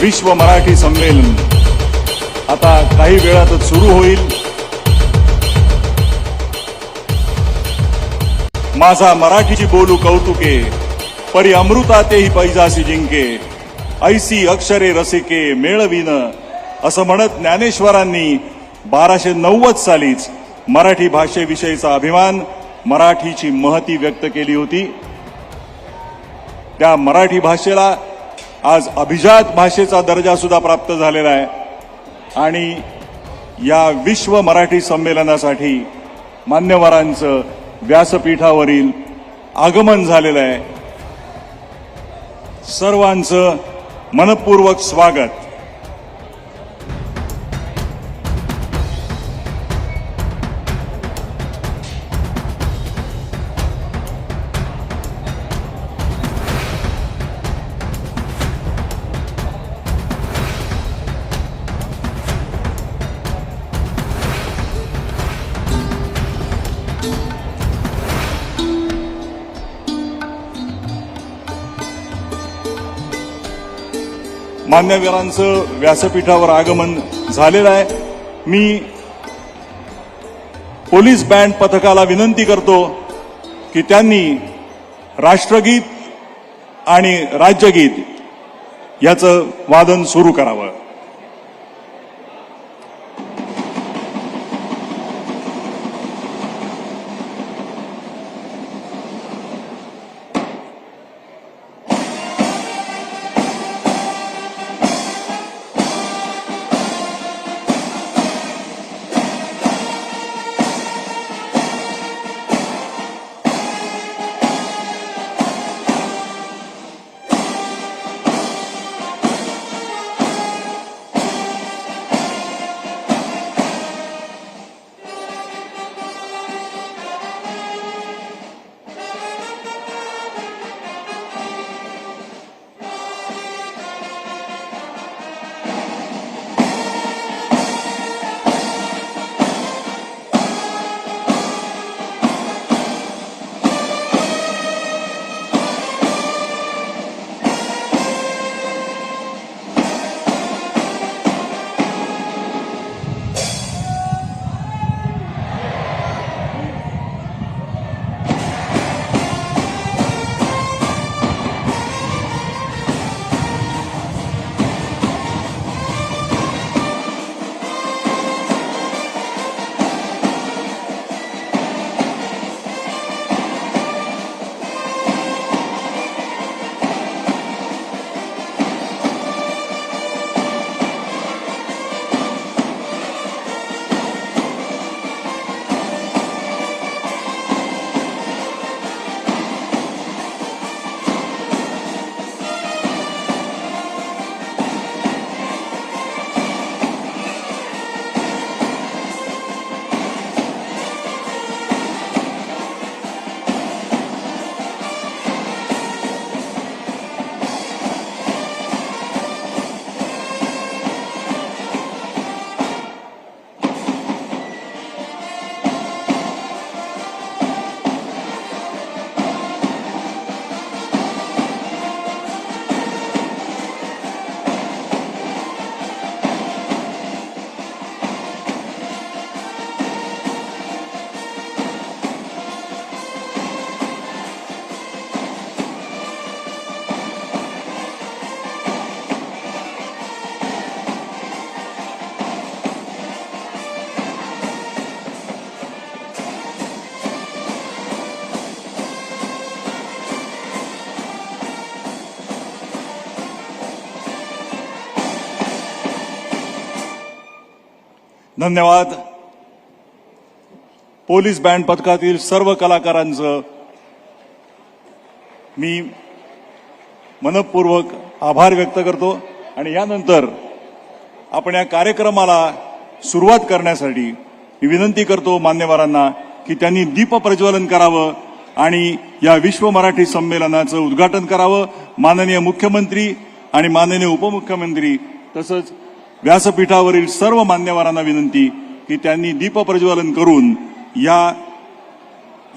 विश्व मराठी संमेलन. आता काही वेळातच सुरू होईल. माझा मराठीची बोलू कौतुके परी अमृता तेही पैजासी जिंके ऐसी अक्षरे रसिके मेळवीन असं म्हणत ज्ञानेश्वरांनी बाराशे नव्वद सालीच मराठी भाषेविषयीचा अभिमान मराठीची महती व्यक्त केली होती. त्या मराठी भाषेला आज अभिजात भाषेचा दर्जा सुद्धा प्राप्त झालेला आहे. आणि या विश्व मराठी संमेलनासाठी मान्यवरांचं व्यासपीठावरील आगमन झालेलं आहे. सर्वांचं मनपूर्वक स्वागत. मान्यवीरांचं व्यासपीठावर आगमन झालेलं आहे. मी पोलीस बँड पथकाला विनंती करतो की त्यांनी राष्ट्रगीत आणि राज्यगीत याचं वादन सुरू करावं. धन्यवाद. पोलीस बँड पथकातील सर्व कलाकारांचं मी मनपूर्वक आभार व्यक्त करतो आणि यानंतर आपण या कार्यक्रमाला सुरुवात करण्यासाठी मी विनंती करतो मान्यवरांना की त्यांनी दीप प्रज्वलन करावं आणि या विश्व मराठी संमेलनाचं उद्घाटन करावं. माननीय मुख्यमंत्री आणि माननीय उपमुख्यमंत्री तसंच व्यासपीठावरील सर्व मान्यवरांना विनंती की त्यांनी दीपप्रज्वलन करून या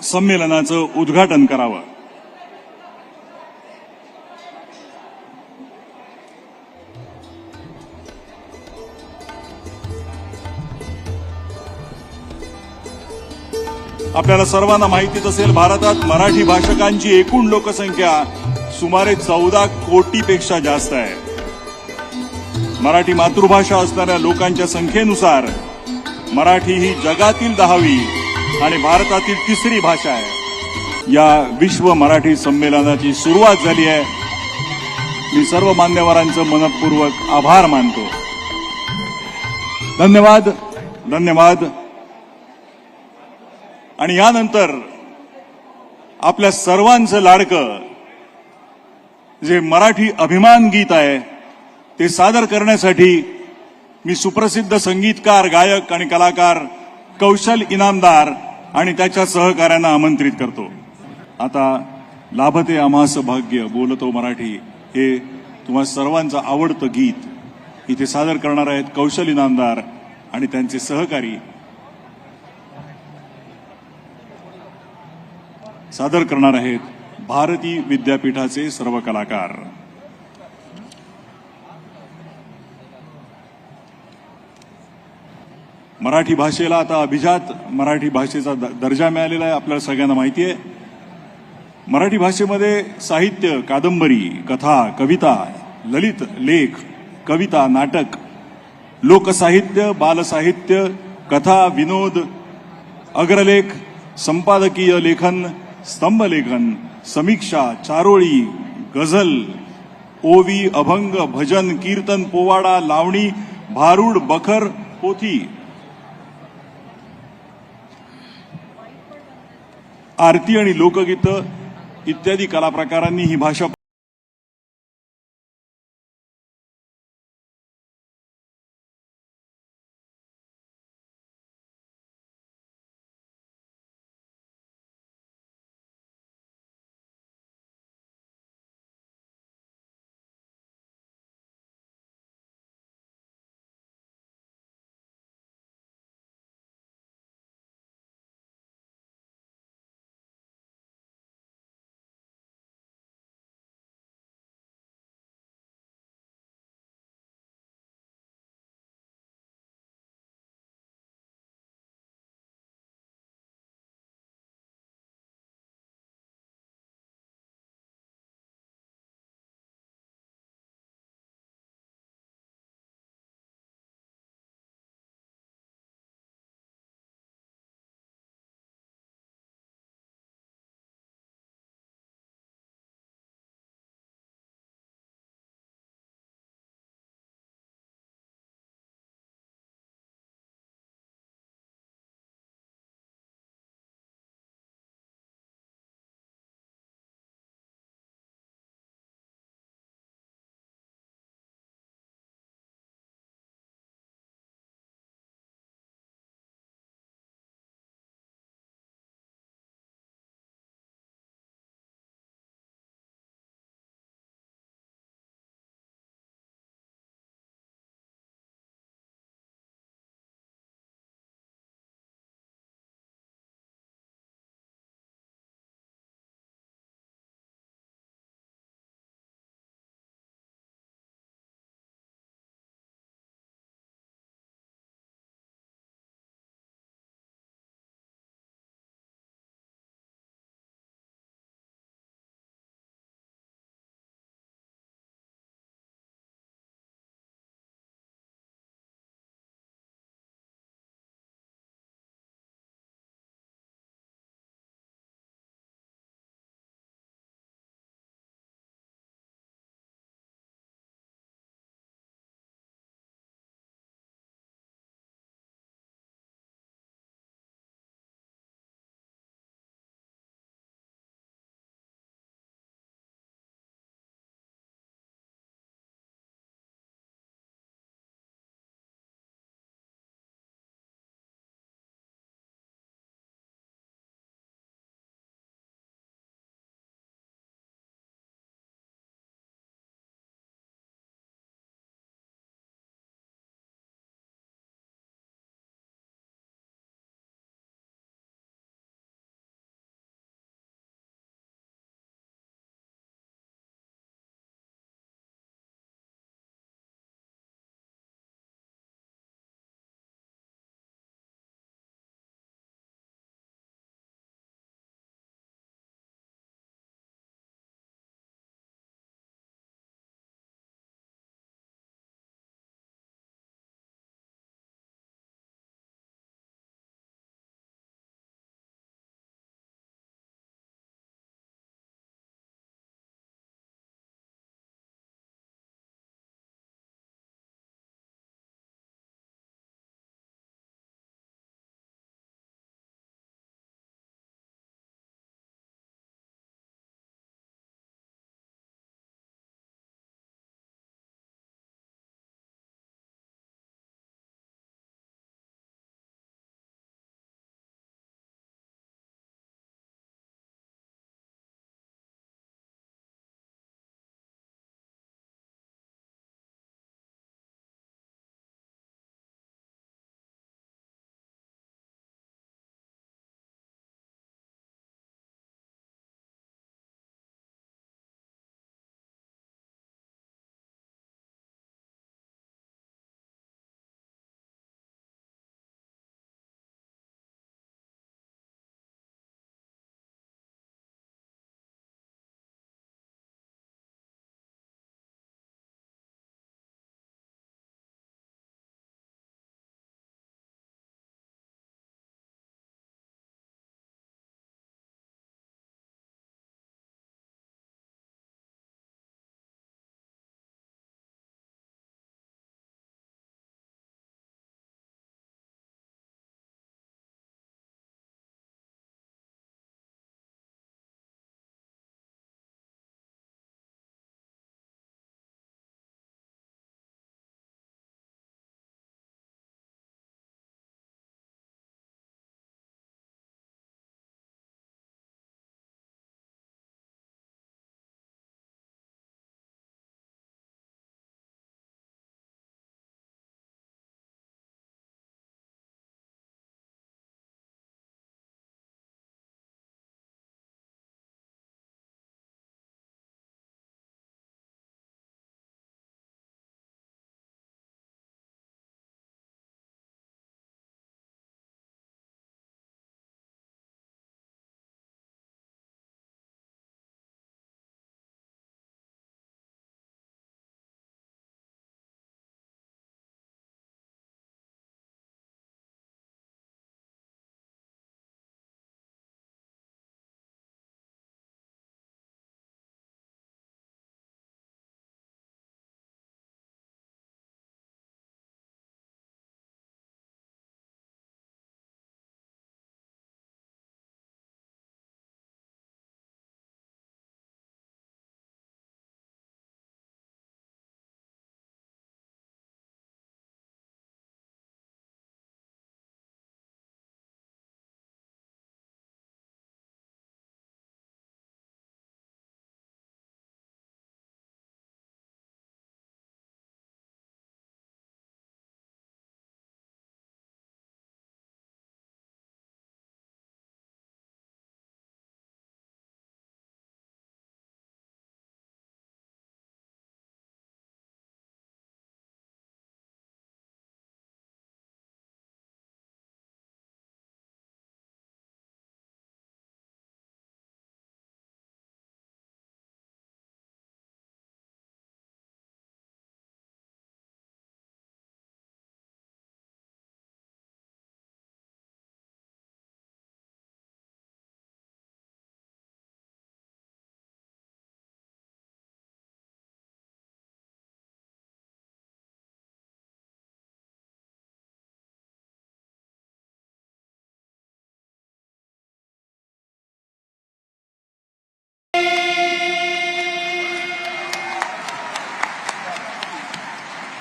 संमेलनाचं उद्घाटन करावं. आपल्याला सर्वांना माहितीच असेल भारतात मराठी भाषकांची एकूण लोकसंख्या सुमारे चौदा कोटीपेक्षा जास्त आहे. मराठी मातृभाषा असणाऱ्या लोकांच्या संख्येनुसार मराठी ही जगातील दहावी आणि भारतातील तिसरी भाषा आहे. या विश्व मराठी संमेलनाची सुरुवात झाली आहे. मी सर्व मान्यवरांचं मनपूर्वक आभार मानतो. धन्यवाद धन्यवाद. आणि यानंतर आपल्या सर्वांचं लाडकं जे मराठी अभिमान गीत आहे ते सादर करण्यासाठी मी सुप्रसिद्ध संगीतकार गायक आणि कलाकार कौशल इनामदार आणि त्याच्या सहकाऱ्यांना आमंत्रित करतो. आता लाभते आम्हास भाग्य बोलतो मराठी. हे तुम्हा सर्वांचं आवडतं गीत इथे सादर करणार आहेत कौशल इनामदार आणि त्यांचे सहकारी. सादर करणार आहेत भारती विद्यापीठाचे सर्व कलाकार. मराठी भाषेला आता अभिजात मराठी भाषेचा द- दर्जा मिळालेला आहे आपल्याला सगळ्यांना माहिती आहे. मराठी भाषेमध्ये साहित्य कादंबरी कथा कविता ललित लेख कविता नाटक लोकसाहित्य बालसाहित्य कथा विनोद अग्रलेख संपादकीय लेखन स्तंभलेखन समीक्षा चारोळी गझल ओवी अभंग भजन कीर्तन पोवाडा लावणी भारूड बखर पोथी आरती आणि लोकगीतं इत्यादी कलाप्रकारांनी ही भाषा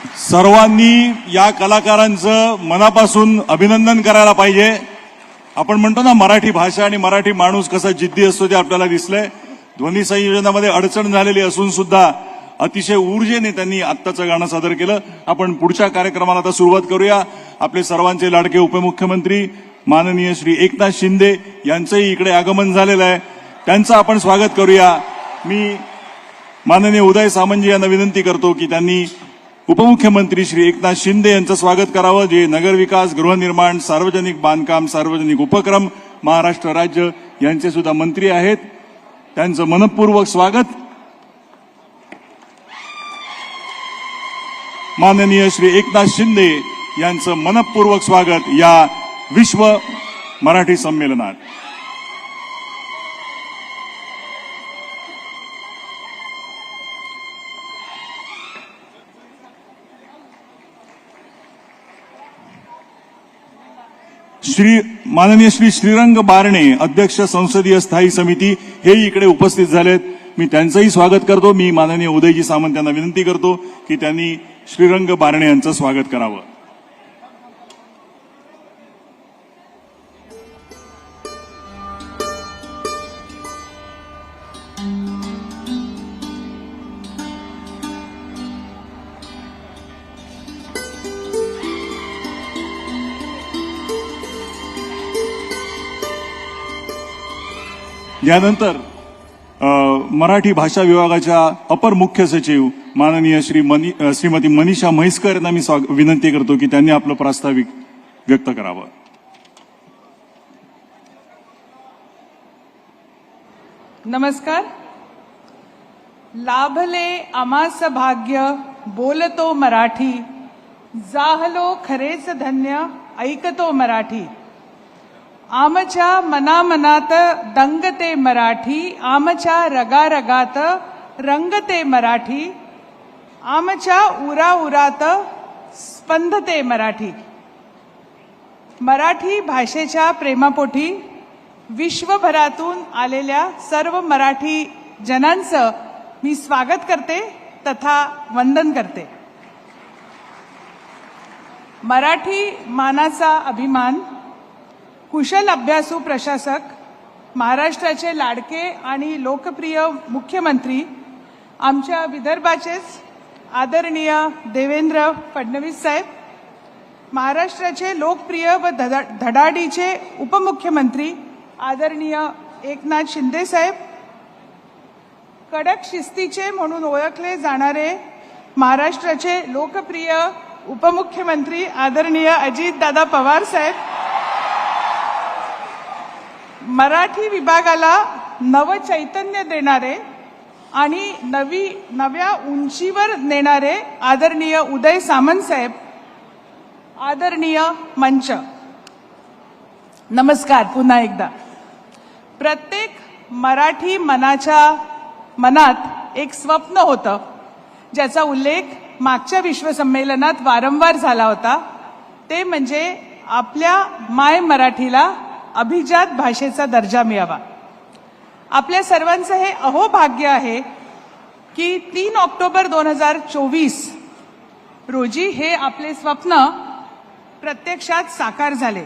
सर्वांनी या कलाकारांचं मनापासून अभिनंदन करायला पाहिजे. आपण म्हणतो ना मराठी भाषा आणि मराठी माणूस कसा जिद्दी असतो ते आपल्याला दिसलंय. ध्वनी संयोजनामध्ये अडचण झालेली असून सुद्धा अतिशय ऊर्जेने त्यांनी आत्ताचं गाणं सादर केलं. आपण पुढच्या कार्यक्रमाला आता सुरुवात करूया. आपले सर्वांचे लाडके उपमुख्यमंत्री माननीय श्री एकनाथ शिंदे यांचंही इकडे आगमन झालेलं आहे. त्यांचं आपण स्वागत करूया. मी माननीय उदय सामंजी यांना विनंती करतो की त्यांनी उपमुख्यमंत्री श्री एकनाथ शिंदे यांचं स्वागत करावं. जे नगरविकास गृहनिर्माण सार्वजनिक बांधकाम सार्वजनिक उपक्रम महाराष्ट्र राज्य यांचे सुद्धा मंत्री आहेत. त्यांचं मनपूर्वक स्वागत. माननीय श्री एकनाथ शिंदे यांचं मनपूर्वक स्वागत या विश्व मराठी संमेलनात. श्री माननीय श्री श्रीरंग बारणे अध्यक्ष संसदीय स्थायी समिती हे इकडे उपस्थित झालेत. मी त्यांचंही स्वागत करतो. मी माननीय उदयजी सामंत यांना विनंती करतो की त्यांनी श्रीरंग बारणे यांचं स्वागत करावं. यानंतर मराठी भाषा विभागाच्या अपर मुख्य सचिव माननीय श्री मनी श्रीमती मनीषा म्हैसकर यांना मी स्वाग- विनंती करतो की त्यांनी आपलं प्रास्ताविक व्यक्त करावं. नमस्कार. लाभले आमास भाग्य बोलतो मराठी. जाहलो खरेच धन्य ऐकतो मराठी. आमच्या मनामनात दंगते मराठी आमच्या रगारगात रंगते मराठी आमच्या उराउरात स्पंदते मराठी मराठी भाषेच्या प्रेमापोटी विश्वभरातून आलेल्या सर्व मराठी जनांचं मी स्वागत करते तथा वंदन करते मराठी मानाचा अभिमान कुशल अभ्यासू प्रशासक महाराष्ट्राचे लाडके आणि लोकप्रिय मुख्यमंत्री आमच्या विदर्भाचेच आदरणीय देवेंद्र फडणवीस साहेब महाराष्ट्राचे लोकप्रिय व धडा धडाडीचे उपमुख्यमंत्री आदरणीय एकनाथ शिंदे साहेब कडक शिस्तीचे म्हणून ओळखले जाणारे महाराष्ट्राचे लोकप्रिय उपमुख्यमंत्री आदरणीय अजितदादा पवार साहेब मराठी विभागाला नवचैतन्य देणारे आणि नवी नव्या उंचीवर नेणारे आदरणीय उदय सामंत साहेब आदरणीय मंच. नमस्कार पुन्हा एकदा. प्रत्येक मराठी मनाच्या मनात एक स्वप्न होतं ज्याचा उल्लेख मागच्या विश्वसंमेलनात वारंवार झाला होता. ते म्हणजे आपल्या माय मराठीला अभिजात भाषेचा दर्जा मिळावा. आपल्या सर्वांचं हे अहो भाग्य आहे की तीन ऑक्टोबर दोन हजार चोवीस रोजी हे आपले स्वप्न प्रत्यक्षात साकार झाले.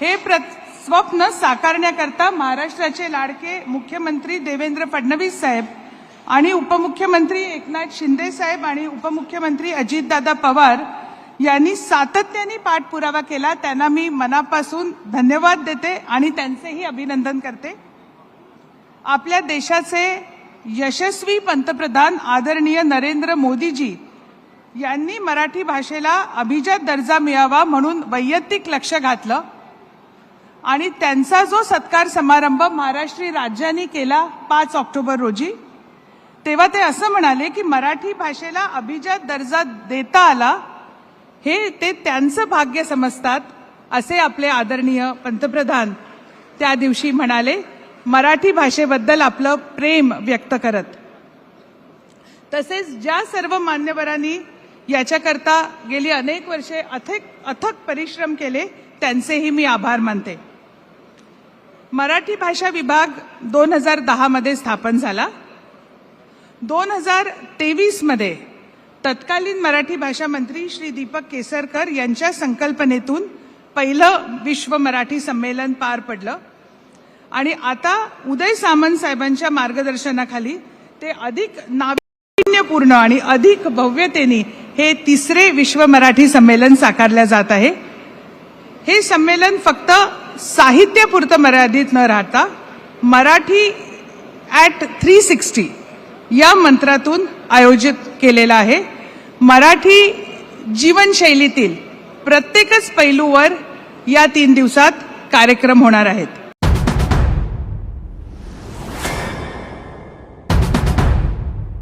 हे प्र स्वप्न साकारण्याकरता महाराष्ट्राचे लाडके मुख्यमंत्री देवेंद्र फडणवीस साहेब आणि उपमुख्यमंत्री एकनाथ शिंदे साहेब आणि उपमुख्यमंत्री अजितदादा पवार यांनी सातत्याने पाठपुरावा केला. त्यांना मी मनापासून धन्यवाद देते आणि त्यांचेही अभिनंदन करते. आपल्या देशाचे यशस्वी पंतप्रधान आदरणीय नरेंद्र मोदीजी यांनी मराठी भाषेला अभिजात दर्जा मिळावा म्हणून वैयक्तिक लक्ष घातलं. आणि त्यांचा जो सत्कार समारंभ महाराष्ट्री राज्याने केला पाच ऑक्टोबर रोजी तेव्हा ते असं म्हणाले की मराठी भाषेला अभिजात दर्जा देता आला हे ते त्यांचं भाग्य समजतात असे आपले आदरणीय पंतप्रधान त्या दिवशी म्हणाले मराठी भाषेबद्दल आपलं प्रेम व्यक्त करत. तसेच ज्या सर्व मान्यवरांनी याच्याकरता गेली अनेक वर्षे अथक अथक परिश्रम केले त्यांचेही मी आभार मानते. मराठी भाषा विभाग दोन हजार दहामध्ये स्थापन झाला. दोन हजार तेवीसमध्ये तत्कालीन मराठी भाषा मंत्री श्री दीपक केसरकर यांच्या संकल्पनेतून पहिलं विश्व मराठी संमेलन पार पडलं. आणि आता उदय सामंत साहेबांच्या मार्गदर्शनाखाली ते अधिक नाविन्यपूर्ण आणि अधिक भव्यतेने हे तिसरे विश्व मराठी संमेलन साकारल्या जात आहे. हे संमेलन फक्त साहित्यापुरतं मर्यादित न राहता मराठी ॲट थ्री सिक्स्टी या मंत्रातून आयोजित केलेलं आहे. मराठी जीवनशैलीतील प्रत्येकच पैलूवर या तीन दिवसात कार्यक्रम होणार आहेत.